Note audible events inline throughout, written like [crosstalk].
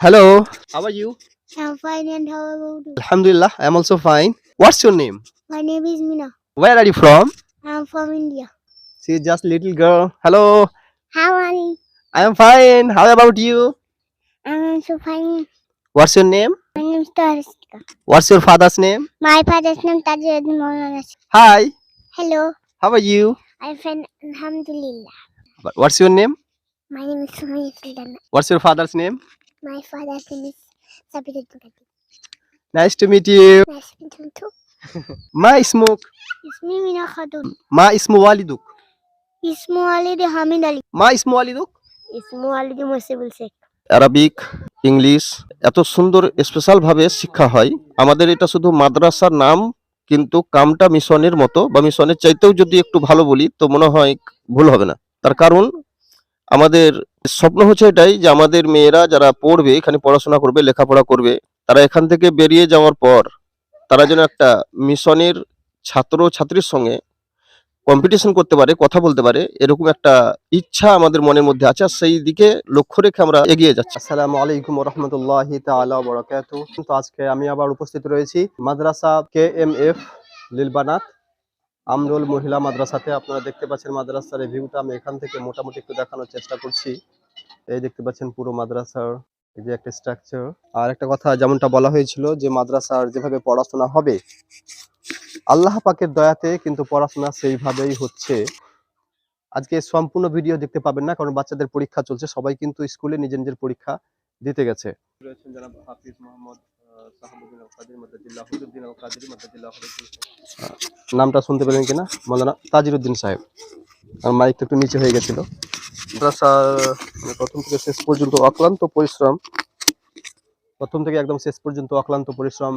Hello, how are you? I'm fine and how about you? Alhamdulillah, I am also fine. What's your name? My name is Mina. Where are you from? I'm from India. She is just little girl. Hello, How are you? I am fine. How about you? I'm also fine. What's your name? My name is Tarisika. What's your father's name? My father's name Tajuddin Maulana. Hi, Hello. how are you? I'm fine. Alhamdulillah. But What's your name? My name is Sumaya Sultana. What's your father's name? My father's name is Sabiruddin Kati. Nice to meet you. Nice to meet you too. ما اسمك؟ It's me, Mina Khatun. ما اسم والدك؟ Ismu Walid Hamid Ali. ما اسم والدك؟ Ismu Walid Musibul Sheikh. Arabic English এত সুন্দর special ভাবে শিক্ষা হয় আমাদের এটা শুধু মাদ্রাসার নাম কিন্তু কামটা মিশনের মতো বা মিশনের চাইতেও যদি একটু ভালো বলি তো মনে হয় ভুল হবে না তার কারণ আমাদের স্বপ্ন হচ্ছে এটাই যে আমাদের মেয়েরা যারা পড়বে, এখানে পড়াশোনা করবে, লেখাপড়া করবে, তারা এখান থেকে বেরিয়ে যাওয়ার পর তারা যেন একটা মিশনের ছাত্র ছাত্রীর সঙ্গে কম্পিটিশন করতে পারে, কথা বলতে পারে, এরকম একটা ইচ্ছা আমাদের মনের মধ্যে আছে। আর সেই দিকে লক্ষ্য রেখে আমরা এগিয়ে যাচ্ছি। আসসালামু আলাইকুম রহমতুল্লাহি তো আজকে আমি আবার উপস্থিত রয়েছি মাদ্রাসা কে এম এফ, লিলবানাত। আমরুল মহিলা মাদ্রাসাতে আপনারা দেখতে পাচ্ছেন মাদ্রাসার এই ভিউটা আমি এখান থেকে মোটামুটি একটু দেখানোর চেষ্টা করছি। এই দেখতে পাচ্ছেন পুরো মাদ্রাসার এই যে একটা স্ট্রাকচার আর একটা কথা যেমনটা বলা হয়েছিল যে মাদ্রাসার যেভাবে পড়াশোনা হবে, আল্লাহ পাকের দয়াতে কিন্তু পড়াশোনা সেইভাবেই হচ্ছে। আজকে সম্পূর্ণ ভিডিও দেখতে পাবেন না, কারণ বাচ্চাদের পরীক্ষা চলছে। সবাই কিন্তু স্কুলে নিজের নিজের পরীক্ষা দিতে গেছে। হাফিজ মোহাম্মদ নামটা শুনতে পেলেন কিনা? মৌলানা তাজিরুদ্দিন সাহেব। আর মাইকটা একটু নিচে হয়ে গেছিল। মানে প্রথম থেকে শেষ পর্যন্ত অক্লান্ত পরিশ্রম, প্রথম থেকে একদম শেষ পর্যন্ত অক্লান্ত পরিশ্রম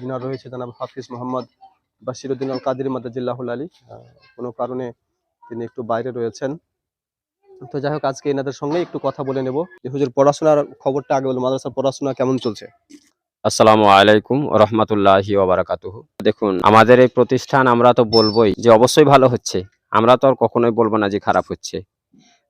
যিনার রয়েছে জনাব হাফিজ মোহাম্মদ বাশিরুদ্দিন আল কাদির মাদাজিল্লাহুল আলী কোনো কারণে তিনি একটু বাইরে রয়েছেন। তো যাই হোক, আজকে এনাদের সঙ্গে একটু কথা বলে নেব যে, হুজুর, পড়াশোনার খবরটা আগে বলুন। মাদ্রাসার পড়াশোনা কেমন চলছে? আসসালামু আলাইকুম রহমতুল্লাহি ওবারাকাতুহু দেখুন, আমাদের এই প্রতিষ্ঠান আমরা তো বলবোই যে অবশ্যই ভালো হচ্ছে। আমরা তো আর কখনোই বলব না যে খারাপ হচ্ছে।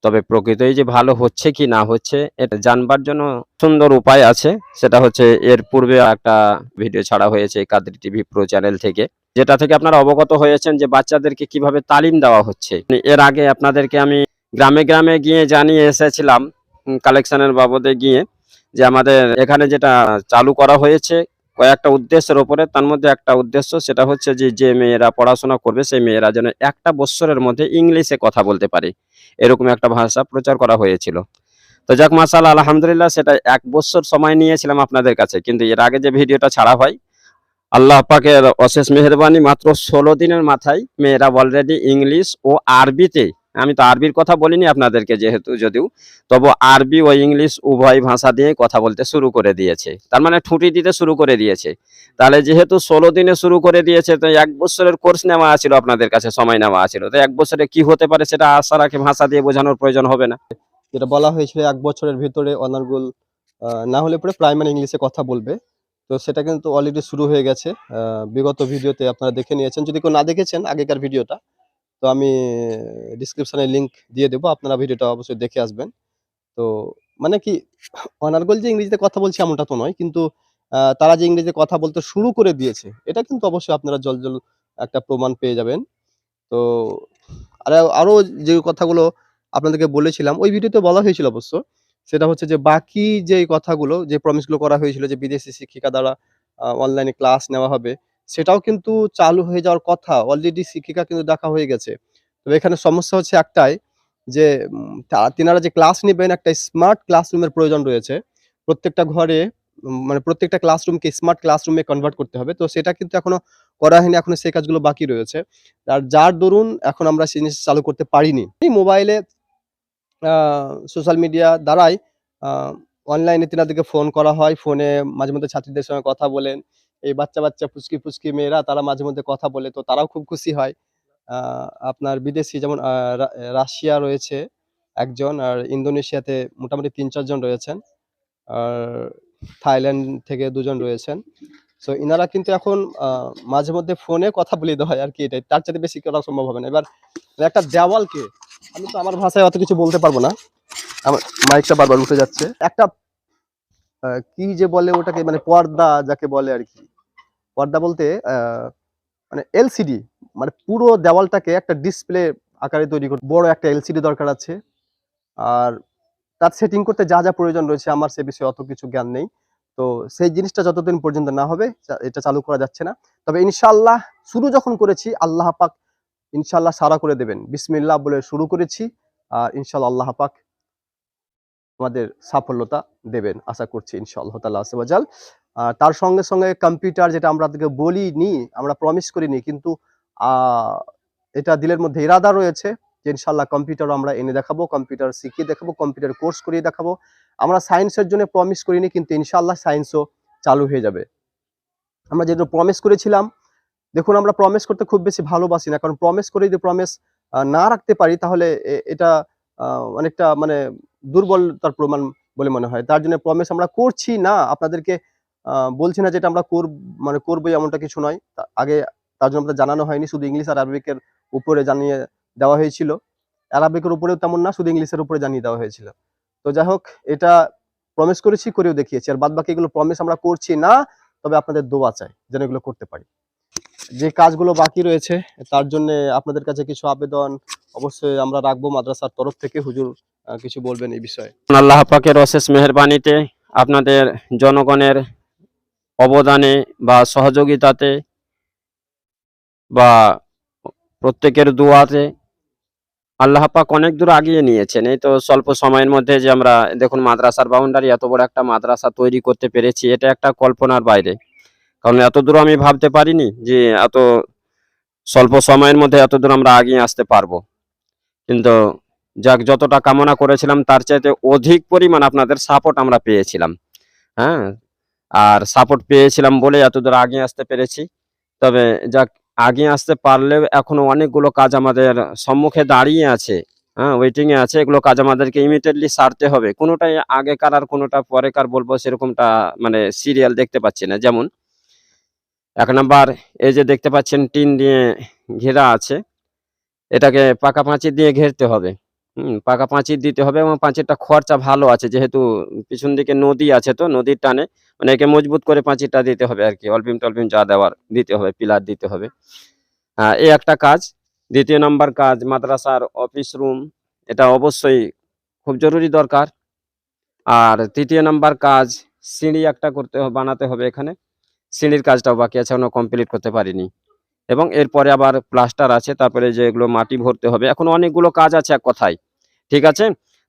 তবে প্রকৃতই যে ভালো হচ্ছে কি না হচ্ছে, এটা জানবার জন্য সুন্দর উপায় আছে। সেটা হচ্ছে এর পূর্বে একটা ভিডিও ছাড়া হয়েছে কাদরি টিভি প্রো চ্যানেল থেকে, যেটা থেকে আপনারা অবগত হয়েছেন যে বাচ্চাদেরকে কীভাবে তালিম দেওয়া হচ্ছে। এর আগে আপনাদেরকে আমি গ্রামে গ্রামে গিয়ে জানিয়ে এসেছিলাম কালেকশনের বাবদে গিয়ে। যে আমাদের এখানে যেটা চালু করা হয়েছে কয়েকটা উদ্দেশ্যের ওপরে, তার মধ্যে একটা উদ্দেশ্য সেটা হচ্ছে যে যে মেয়েরা পড়াশোনা করবে, সেই মেয়েরা যেন একটা বৎসরের মধ্যে ইংলিশে কথা বলতে পারে। এরকম একটা ভাষা প্রচার করা হয়েছিল। তো যাক মাসাল আলহামদুলিল্লাহ সেটা এক বছর সময় নিয়েছিলাম আপনাদের কাছে। কিন্তু এর আগে যে ভিডিওটা ছাড়া হয়, আল্লাহ পাকের অশেষ মেহরবানি, মাত্র ষোলো দিনের মাথায় মেয়েরা অলরেডি ইংলিশ ও আরবিতে আমি তো আরবির কথা বলিনি আপনাদেরকে যেহেতু যদিও, তবু আরবি ও ইংলিশ উভয় ভাষা দিয়ে কথা বলতে শুরু করে দিয়েছে। তার মানে ঠুঁটি দিতে শুরু করে দিয়েছে। তাহলে যেহেতু ষোলো দিনে শুরু করে দিয়েছে, তো এক বছরের কোর্স নেওয়া আছিল আপনাদের কাছে, সময় নেওয়া আছিল। তো এক বছরে কি হতে পারে সেটা আশা রাখে, ভাষা দিয়ে বোঝানোর প্রয়োজন হবে না। যেটা বলা হয়েছিল এক বছরের ভিতরে অনার্গুল না হলে পরে প্রাইমারি ইংলিশে কথা বলবে। তো সেটা কিন্তু অলরেডি শুরু হয়ে গেছে। বিগত ভিডিওতে আপনারা দেখে নিয়েছেন। যদি কেউ না দেখেছেন আগেকার ভিডিওটা তো আমি ডিসক্রিপশনে লিংক দিয়ে দেবো, আপনারা ভিডিওটা অবশ্যই দেখে আসবেন। তো মানে কি, অনার্গল যে ইংরেজিতে কথা বলছে এমনটা তো নয়, কিন্তু তারা যে ইংরেজিতে কথা বলতে শুরু করে দিয়েছে, এটা কিন্তু অবশ্যই আপনারা জল জল একটা প্রমাণ পেয়ে যাবেন। তো, আর, আরও যে কথাগুলো আপনাদেরকে বলেছিলাম, ওই ভিডিওতে বলা হয়েছিল অবশ্য, সেটা হচ্ছে যে বাকি যে কথাগুলো, যে প্রমিসগুলো করা হয়েছিল যে বিদেশি শিক্ষিকা দ্বারা অনলাইনে ক্লাস নেওয়া হবে সেটাও কিন্তু চালু হয়ে যাওয়ার কথা। অলরেডি শিক্ষিকা কিন্তু দেখা হয়ে গেছে। তবে এখানে সমস্যা হচ্ছে একটাই যে তিনারা যে ক্লাস নেবেন, একটা স্মার্ট ক্লাসরুমের প্রয়োজন রয়েছে। প্রত্যেকটা ঘরে মানে প্রত্যেকটা ক্লাসরুমকে স্মার্ট ক্লাসরুমে কনভার্ট করতে হবে। তো সেটা কিন্তু এখনও করা হয়নি, এখনও সেই কাজগুলো বাকি রয়েছে। আর যার দরুন এখন আমরা সেই জিনিস চালু করতে পারিনি। মোবাইলে সোশ্যাল মিডিয়া দ্বারাই অনলাইনে তিনাদেরকে ফোন করা হয়। ফোনে মাঝে মধ্যে ছাত্রীদের সঙ্গে কথা বলেন। এই বাচ্চা বাচ্চা পুচকি পুচকি মেয়েরা তারা মাঝে মধ্যে কথা বলে, তো তারাও খুব খুশি হয়। আপনার বিদেশি যেমন রাশিয়া রয়েছে একজন আর ইন্দোনেশিয়াতে মোটামুটি তিন চারজন রয়েছেন আর থাইল্যান্ড থেকে দুজন রয়েছেন। সো ইনারা কিন্তু এখন মাঝে মধ্যে ফোনে কথা বলে দেওয়া হয় আর কি এটাই। তার চাইতে বেশি করা সম্ভব হবে না। এবার একটা দেওয়ালকে, আমি তো আমার ভাষায় অত কিছু বলতে পারব না। আমার মাইকটা বারবার উঠে যাচ্ছে। একটা কি যে বলে ওটাকে মানে পর্দা যাকে বলে আর কি। পর্দা বলতে মানে এলসিডি মানে পুরো দেওয়ালটাকে একটা ডিসপ্লে আকারে তৈরি করতে বড় একটা এলসিডি দরকার আছে। আর তার সেটিং করতে যা যা প্রয়োজন রয়েছে আমার সে বিষয়ে অত কিছু জ্ঞান নেই। তো সেই জিনিসটা যতদিন পর্যন্ত না হবে এটা চালু করা যাচ্ছে না। তবে ইনশাল্লাহ শুরু যখন করেছি, আল্লাহ পাক ইনশাল্লাহ সারা করে দেবেন। বিসমিল্লাহ বলে শুরু করেছি, আর ইনশাআল্লাহ আল্লাহ পাক আমাদের সাফল্যতা দেবেন, আশা করছি ইনশাআল্লাহ আসবাজাল আর তার সঙ্গে সঙ্গে কম্পিউটার যেটা আমরা বলিনি, আমরা প্রমিস করিনি, কিন্তু এটা দিলের মধ্যে ইরাদা রয়েছে যে ইনশাআল্লাহ কম্পিউটার আমরা এনে দেখাবো, কম্পিউটার শিখিয়ে দেখাবো, কম্পিউটার কোর্স করিয়ে দেখাবো। আমরা সায়েন্সের জন্য প্রমিস করিনি, কিন্তু ইনশাআল্লাহ সায়েন্সও চালু হয়ে যাবে। আমরা যেহেতু প্রমিস করেছিলাম, দেখুন আমরা প্রমিস করতে খুব বেশি ভালোবাসি না, কারণ প্রমিস করে যদি প্রমিস না রাখতে পারি, তাহলে এটা অনেকটা মানে দুর্বলতার প্রমাণ বলে মনে হয়। তার জন্য প্রমিস আমরা করছি না। আপনাদেরকে বলছি না যেটা আমরা কর মানে করব এমনটা কিছু নয়। আগে তার জন্য আমাদের জানানো হয়নি। শুধু ইংলিশ আর আরবিকের উপরে জানিয়ে দেওয়া হয়েছিল। আরবিকের উপরেও তেমন না, শুধু ইংলিশের উপরে জানিয়ে দেওয়া হয়েছিল। তো যাই হোক, এটা প্রমিস করেছি, করেও দেখিয়েছি। আর বাদ বাকি এগুলো প্রমিস আমরা করছি না, তবে আপনাদের দোয়া চাই যেন এগুলো করতে পারি। যে কাজগুলো বাকি রয়েছে, তার জন্য আপনাদের কাছে কিছু আবেদন অবশ্যই আমরা রাখব মাদ্রাসার তরফ থেকে। হুজুর কিছু বলবেন এই বিষয়ে? আল্লাহ পাকের অশেষ মেহেরবানিতে আপনাদের জনগণের অবদানে বা সহযোগিতাতে বা প্রত্যেকের দোয়াতে আল্লাহ পাক অনেক দূর আগিয়ে নিয়েছেন। এই তো স্বল্প সময়ের মধ্যে যে আমরা, দেখুন মাদ্রাসার বাউন্ডারি এত বড় একটা মাদ্রাসা তৈরি করতে পেরেছি, এটা একটা কল্পনার বাইরে। কারণ এত দূর আমি ভাবতে পারিনি যে এত স্বল্প সময়ের মধ্যে এত দূর আমরা আগিয়ে আসতে পারব। কিন্তু যাক, যতটা কামনা করেছিলাম, তার চাইতে অধিক পরিমাণ আপনাদের সাপোর্ট আমরা পেয়েছিলাম। হ্যাঁ আর সাপোর্ট পেয়েছিলাম বলে এতদূর আগে আসতে পেরেছি। তবে যাক, আগে আসতে পারলেও এখনও অনেকগুলো কাজ আমাদের সম্মুখে দাঁড়িয়ে আছে। হ্যাঁ ওয়েটিং এ আছে, এগুলো কাজ আমাদেরকে ইমিডিয়েটলি সারতে হবে। কোনোটাই আগেকার আর কোনোটা পরেকার বলব সেরকমটা মানে সিরিয়াল দেখতে পাচ্ছি না। যেমন, এক নাম্বার, এই যে দেখতে পাচ্ছেন, টিন দিয়ে ঘেরা আছে। এটাকে পাকা পাঁচির দিয়ে ঘেরতে হবে। হুম পাকা পাঁচির দিতে হবে এবং পাঁচিরটা খরচা ভালো আছে যেহেতু পিছন দিকে নদী আছে তো নদীর টানে মানে একে মজবুত করে পাঁচিরটা দিতে হবে আর কি অল্পিম টল্পিম যা দেওয়ার দিতে হবে পিলার দিতে হবে। আহ, এই একটা কাজ। দ্বিতীয় নাম্বার কাজ মাদ্রাসার অফিস রুম এটা অবশ্যই খুব জরুরি দরকার। আর তৃতীয় নাম্বার কাজ সিঁড়ি একটা করতে বানাতে হবে এখানে। সিঁড়ির কাজটাও বাকি আছে এখনও কমপ্লিট করতে পারিনি। এবং এরপরে আবার প্লাস্টার আছে, তারপরে যেগুলো মাটি ভরতে হবে। এখন অনেকগুলো কাজ আছে এক কথায়, ঠিক আছে?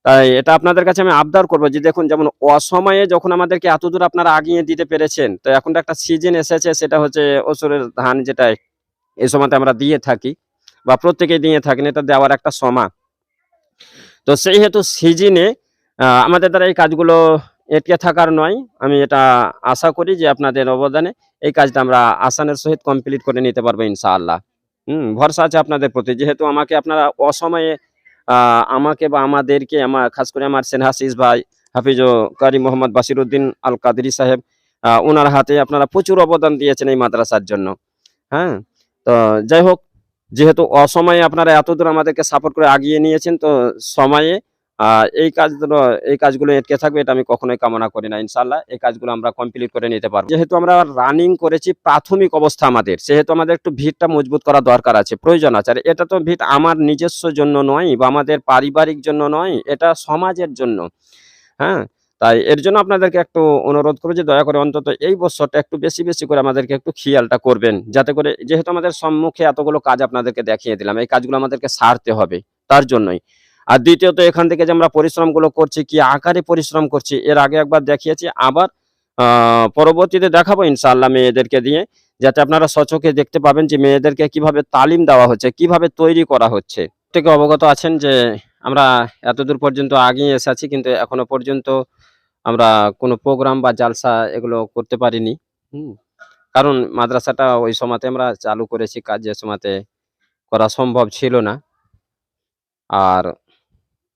তাই এটা আপনাদের কাছে আমি আবদার করব যে দেখুন, যেমন অসময়ে যখন আমাদেরকে এত দূর আপনারা আগিয়ে দিতে পেরেছেন, তো এখন তো একটা সিজন এসেছে, সেটা হচ্ছে ওসরের ধান যেটা এই সময়তে আমরা দিয়ে থাকি বা প্রত্যেকে দিয়ে থাকেন এটা দেওয়ার একটা সময়। তো সেই হেতু সিজনে আমাদের দ্বারা এই কাজগুলো এটকে থাকার নয়। আমি এটা আশা করি যে আপনাদের অবদানে এই কাজটা আমরা আসানের সহিত কমপ্লিট করে নিতে পারব ইনশাআল্লাহ। হুম, ভরসা আছে আপনাদের প্রতি। যেহেতু আমাকে আপনারা অসময়ে আমাকে বা আমাদেরকে আমার খাস করে আমার সেনহাসিস ভাই, হাফিজ কারি মোহাম্মদ বাসিরুদ্দিন আল কাদরি সাহেব ওনার হাতে আপনারা প্রচুর অবদান দিয়েছেন এই মাদ্রাসার জন্য। হ্যাঁ তো যাই হোক, যেহেতু অসময়ে আপনারা এতদূর আমাদেরকে সাপোর্ট করে আগিয়ে নিয়েছেন, তো সময়ে এই কাজগুলো এই কাজগুলো এটকে থাকবে এটা আমি কখনোই কামনা করি না ইনশাল্লাহ এই কাজগুলো আমরা কমপ্লিট করে নিতে পারব। যেহেতু আমরা রানিং করেছি, প্রাথমিক অবস্থা আমাদের, সেহেতু আমাদের একটু ভিড়টা মজবুত করা দরকার আছে, প্রয়োজন আছে। আর এটা তো ভিড় আমার নিজস্ব জন্য নয় বা আমাদের পারিবারিক জন্য নয়, এটা সমাজের জন্য। হ্যাঁ তাই এর জন্য আপনাদেরকে একটু অনুরোধ করব যে দয়া করে অন্তত এই বছরটা একটু বেশি বেশি করে আমাদেরকে একটু খেয়ালটা করবেন, যাতে করে যেহেতু আমাদের সম্মুখে এতগুলো কাজ আপনাদেরকে দেখিয়ে দিলাম, এই কাজগুলো আমাদেরকে সারতে হবে, তার জন্যই। আর দ্বিতীয়ত এখান থেকে যে আমরা পরিশ্রমগুলো করছি, কি আকারে পরিশ্রম করছি, এর আগে একবার দেখিয়েছি, আবার পরবর্তীতে দেখাবো ইনশাআল্লাহ মেয়েদেরকে দিয়ে, যাতে আপনারা সচকে দেখতে পাবেন যে মেয়েদেরকে কীভাবে তালিম দেওয়া হচ্ছে, কীভাবে তৈরি করা হচ্ছে। থেকে অবগত আছেন যে আমরা এতদূর পর্যন্ত আগিয়ে এসেছি, কিন্তু এখনও পর্যন্ত আমরা কোনো প্রোগ্রাম বা জালসা এগুলো করতে পারিনি। কারণ মাদ্রাসাটা ওই সময়তে আমরা চালু করেছি কাজ যে সময়তে করা সম্ভব ছিল না। আর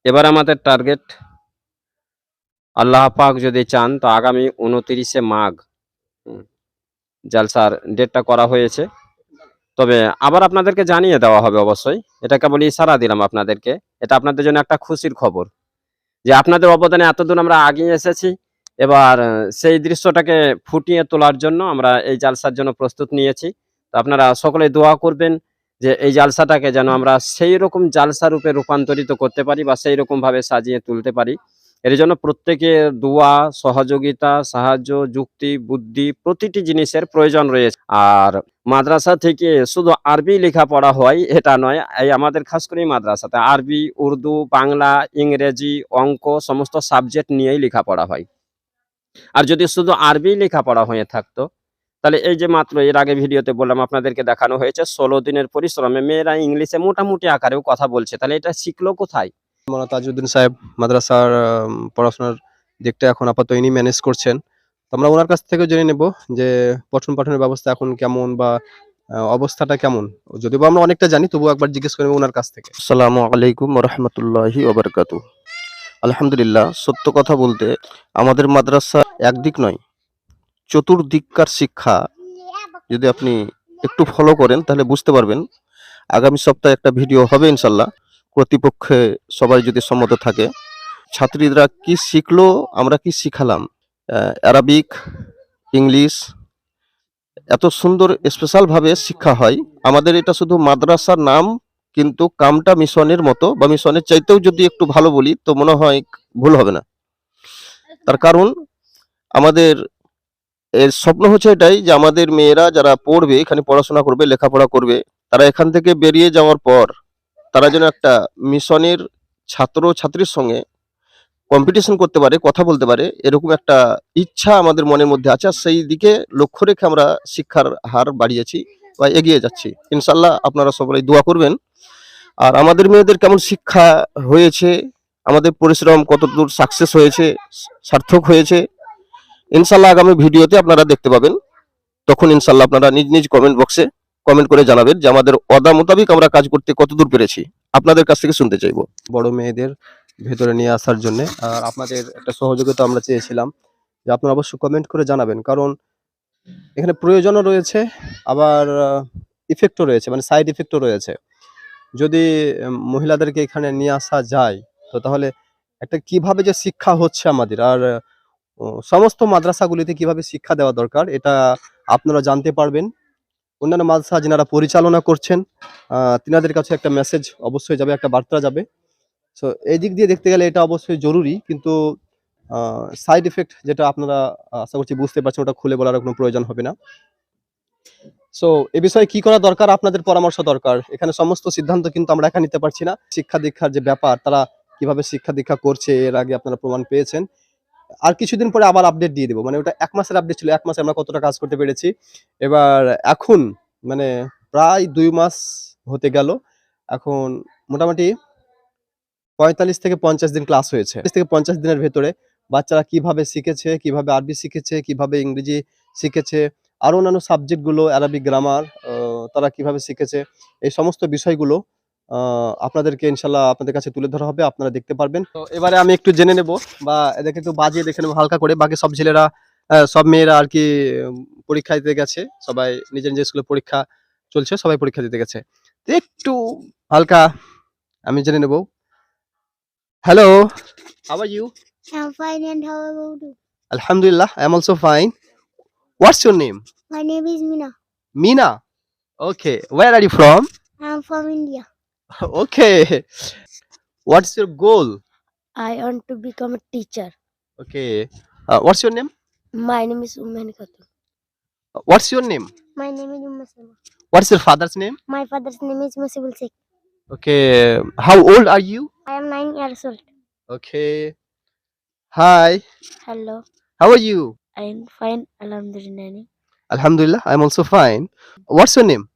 এবার আমাদের টার্গেট আল্লাহ পাক যদি চান, তো আগামী উনতিরিশে মাঘ জালসার ডেটটা করা হয়েছে। তবে আবার আপনাদেরকে জানিয়ে দেওয়া হবে অবশ্যই, এটা কেবল ইশারা দিলাম আপনাদেরকে, এটা আপনাদের জন্য একটা খুশির খবর। যে আপনাদের অবদানে এতদূর আমরা আগিয়ে এসেছি, এবার সেই দৃশ্যটাকে ফুটিয়ে তোলার জন্য আমরা এই জালসার জন্য প্রস্তুত নিয়েছি। তো আপনারা সকলে দোয়া করবেন যে এই জালসাটাকে যেন আমরা সেই রকম জালসা রূপে রূপান্তরিত করতে পারি বা সেই রকম ভাবে সাজিয়ে তুলতে পারি। এর জন্য প্রত্যেকের দোয়া, সহযোগিতা, সাহায্য, যুক্তি, বুদ্ধি প্রতিটি জিনিসের প্রয়োজন রয়েছে। আর মাদ্রাসা থেকে শুধু আরবি লেখাপড়া হয়, এটা নয়, এই আমাদের খাস করে মাদ্রাসাতে আরবি, উর্দু, বাংলা, ইংরেজি, অঙ্ক সমস্ত সাবজেক্ট নিয়েই লেখাপড়া হয়। আর যদি শুধু আরবি লেখাপড়া হয়ে থাকতো তাহলে এই যে মাত্র এর আগে ভিডিওতে বললাম আপনাদেরকে দেখানো হয়েছে ষোলো দিনের পরিশ্রমে মেয়েরা ইংলিশে মোটামুটি আকারেও কথা বলছে। তাহলে এটা শিখলো কোথায়? মৌলানা তাজউদ্দিন সাহেব মাদ্রাসার পড়াশোনার দিকটা এখন আপাতত ইনি ম্যানেজ করছেন। তো আমরা ওনার কাছ থেকে জেনে নেব যে পঠন পাঠনের ব্যবস্থা এখন কেমন বা আহ, অবস্থাটা কেমন। যদিও বা আমরা অনেকটা জানি তবুও একবার জিজ্ঞেস করে নেব ওনার কাছ থেকে। আসসালামু আলাইকুম রহমতুল্লাহি ওবরকাতু আলহামদুলিল্লাহ সত্য কথা বলতে আমাদের মাদ্রাসা একদিক নয় চতুর্দিককার শিক্ষা যদি আপনি একটু ফলো করেন, তাহলে বুঝতে পারবেন। আগামী সপ্তাহে একটা ভিডিও হবে ইনশাল্লাহ। কর্তৃপক্ষে সবাই যদি সম্মত থাকে, ছাত্রীরা কি শিখলো, আমরা কি শিখালাম? অ্যারাবিক ইংলিশ এত সুন্দর স্পেশালভাবে শিক্ষা হয়। আমাদের এটা শুধু মাদ্রাসার নাম, কিন্তু কামটা মিশনের মতো বা মিশনের চাইতেও যদি একটু ভালো বলি, তো মনে হয় ভুল হবে না। তার কারণ, আমাদের এর স্বপ্ন হচ্ছে এটাই যে আমাদের মেয়েরা যারা পড়বে, এখানে পড়াশোনা করবে, লেখাপড়া করবে, তারা এখান থেকে বেরিয়ে যাওয়ার পর তারা যেন একটা মিশনের ছাত্র, ছাত্রীর সঙ্গে কম্পিটিশন করতে পারে, কথা বলতে পারে, এরকম একটা ইচ্ছা আমাদের মনের মধ্যে আছে। আর সেই দিকে লক্ষ্য রেখে আমরা শিক্ষার হার বাড়িয়েছি বা এগিয়ে যাচ্ছি। ইনশাল্লাহ আপনারা সবাই দোয়া করবেন। আর আমাদের মেয়েদের কেমন শিক্ষা হয়েছে, আমাদের পরিশ্রম কতদূর সাকসেস হয়েছে, সার্থক হয়েছে ইনশাল্লাহ আগামী ভিডিওতে আপনারা দেখতে পাবেন। তখন ইনশাল্লাহ আপনারা নিজ নিজ কমেন্ট বক্সে কমেন্ট করে জানাবেন যে আমাদের অদা মোতাবিক আমরা কাজ করতে কতদূর পেরেছি। আপনাদের কাছ থেকে শুনতে চাইব। বড় মেয়েদের ভেতরে নিয়ে আসার জন্য, আর আপনাদের একটা সহযোগিতা আমরা চেয়েছিলাম যে আপনারা অবশ্যই কমেন্ট করে জানাবেন, কারণ এখানে প্রয়োজনও রয়েছে, আবার ইফেক্টও রয়েছে মানে সাইড ইফেক্টও রয়েছে। যদি মহিলাদেরকে এখানে নিয়ে আসা যায়, তো তাহলে একটা কীভাবে যে শিক্ষা হচ্ছে আমাদের, আর সমস্ত মাদ্রাসাগুলিতে কীভাবে শিক্ষা দেওয়া দরকার, এটা আপনারা জানতে পারবেন। অন্যান্য মাদ্রাসা যিনারা পরিচালনা করছেন তিনাদের কাছে একটা মেসেজ অবশ্যই যাবে, একটা বার্তা যাবে। সো এই দিক দিয়ে দেখতে গেলে এটা অবশ্যই জরুরি, কিন্তু সাইড এফেক্ট যেটা আপনারা আশা করছি বুঝতে পারছেন, ওটা খুলে বলার কোনো প্রয়োজন হবে না। সো এ বিষয়ে কি করা দরকার, আপনাদের পরামর্শ দরকার। এখানে সমস্ত সিদ্ধান্ত কিন্তু আমরা একা নিতে পারছি না। শিক্ষা দীক্ষার যে ব্যাপার, তারা কীভাবে শিক্ষা দীক্ষা করছে, এর আগে আপনারা প্রমাণ পেয়েছেন। আর কিছুদিন পরে আবার আপডেট দিয়ে দেবো। মানে ওটা এক মাসের আপডেট ছিল, এক মাসে আমরা কতটা কাজ করতে পেরেছি। এবার এখন মানে প্রায় দুই মাস হতে গেল, এখন মোটামুটি পঁয়তাল্লিশ থেকে পঞ্চাশ দিন ক্লাস হয়েছে। থেকে পঞ্চাশ দিনের ভেতরে বাচ্চারা কীভাবে শিখেছে, কীভাবে আরবি শিখেছে, কীভাবে ইংরেজি শিখেছে, আরও অন্যান্য সাবজেক্টগুলো অ্যারাবিক গ্রামার তারা কীভাবে শিখেছে, এই সমস্ত বিষয়গুলো আপনাদেরকে ইনশাল্লাহ আপনাদের কাছে তুলে ধরা হবে আপনারা দেখতে পারবেন তো এবারে আমি একটু জেনে নেব বা এদেরকে একটু বাজিয়ে দেখে নেব হালকা করে বাকি সব ছেলেরা সব মেয়েরা আর কি পরীক্ষা দিতে গেছে সবাই নিজের নিজের স্কুলে পরীক্ষা চলছে সবাই পরীক্ষা দিতে গেছে একটু হালকা আমি জেনে নেব hello how are you I'm fine and how about you? Alhamdulillah, I am also fine. What's your name? My name is Mina. Meena. Okay, where are you from? I'm from India. [laughs] Okay. What's your goal? I want to become a teacher. Okay. Uh, what's your name? My name is Umman Khatun. Uh, What's your name? My name is Umma. What's your father's name? My father's name is Musibul Sheikh. Okay. How old are you? I am nine years old. Okay. Hi. Hello. How are you? I am fine. Alhamdulillah. Alhamdulillah, I'm also fine. What's your name?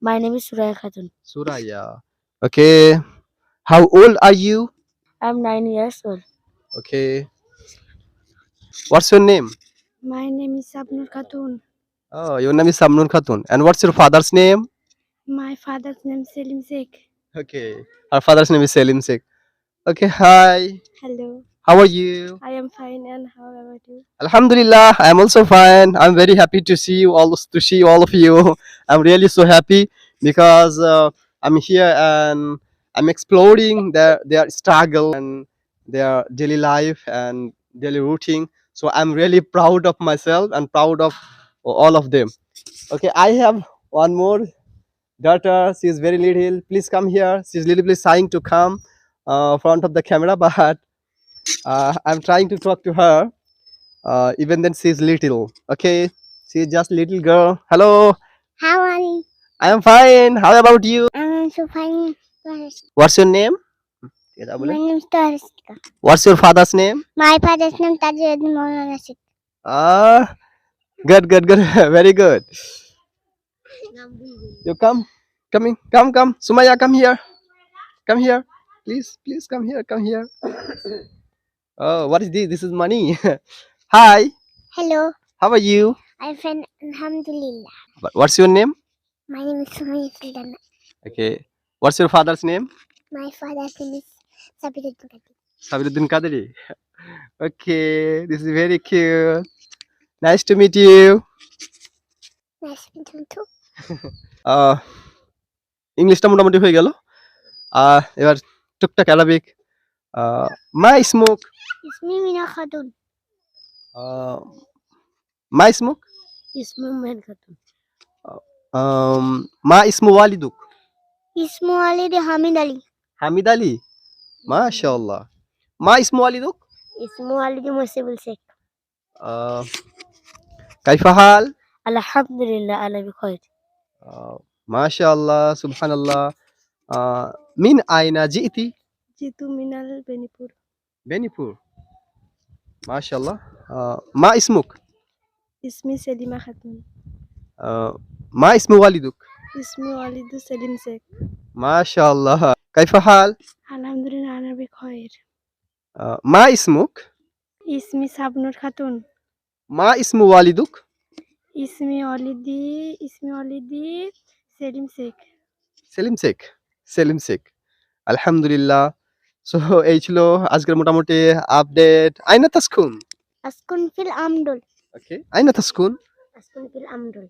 My name is Suraya Khatun. Suraya. Okay. How old are you? I am nine years old. Okay. What's your name? My name is Abnur Khatun. Oh, your name is Samnun Khatun. And what's your father's name? My father's name is Selim Sheikh. Okay. Our father's name is Selim Sheikh. Okay, hi. Hello. How are you? I am fine. And how about you? Alhamdulillah, I am also fine. I'm very happy to see you all to see all of you. [laughs] I'm really so happy because uh, I'm here and I'm exploring their their struggle and their daily life and daily routine. So I'm really proud of myself and proud of all of them. Okay, I have one more daughter. She is very little. Please come here. She's little bit shying to come uh, front of the camera, [laughs] but uh, I'm trying to talk to her. Uh, even then, she's little. Okay, she's just little girl. Hello, How are you? I am fine. How about you? am What's your name? My name is Torresca. What's your father's name? My father's name Tajuddin Maulana Sheikh. Ah, good, good, good. [laughs] Very good. You come, coming, come, come. Sumaya, come here. Come here. Please, please come here, come here. [laughs] oh, what is this? This is money. [laughs] Hi. Hello. How are you? I'm fine, Alhamdulillah. What's your name? My name is Sumaya Sultana. Okay. What's your father's name? My father's name is Sabiruddin Kati. Sabiruddin Kadri. Okay, this is very cute. Nice to meet you. Nice to meet you too. আহ, ইংলিশটা মোটামুটি হয়ে গেল আহ, এবার টুকটাক Arabic মা স্মোক Ismi Mina Khatun. মা স্মোক Ismi Umair Khatun. মা ইসমু ওয়ালিদুক Ismu Walid Hamid Ali. Hamid Ali মাশাআল্লাহ মা ইসমু ওয়ালিদুক Ismu Walid Musibul Sheikh. আহ, কাইফা হাল Alhamdulillah ala bi khair. আহ, মাশাআল্লাহ সুবহানাল্লাহ মিন আইনা জিতি Jitu Minal Benipur. বেনিপুর মাশাআল্লাহ মা ইসমুক Selima Khatun. আহ, মা ইসমু ওয়ালিদুক Ismi Walid Selim Sheikh. মাশাআল্লাহ কাইফা হাল ala bi khair. আহ, মা ইসমুক Ismi Sabnur Khatun. মা ইসমু ওয়ালিদুক Ismi Walidi Ismi Walidi Selim Sheikh. Selim Sheikh Selim Sheikh আলহামদুলিল্লাহ সো এই ছিল আজকের মোটামুটি আপডেট আইনা তাসকুন Askun fil Amdul. ওকে আইনা তাসকুন fil Amdul.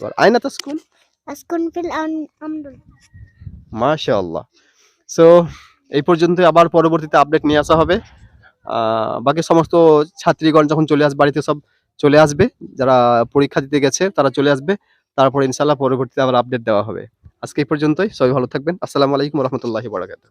আর আইনা তাসকুন Askun ফিল আমদুল মাশাআল্লাহ সো এই পর্যন্ত আবার পরবর্তীতে আপডেট নিয়ে আসা হবে। বাকি সমস্ত ছাত্রীগণ যখন চলে আসবে বাড়িতে সব চলে আসবে, যারা পরীক্ষা দিতে গেছে তারা চলে আসবে। তারপর ইনশাল্লাহ পরবর্তীতে আবার আপডেট দেওয়া হবে। আজকে এই পর্যন্তই। সবাই ভালো থাকবেন। আসসালামু আলাইকুম রহমতুল্লাহি বরাকাতুহ।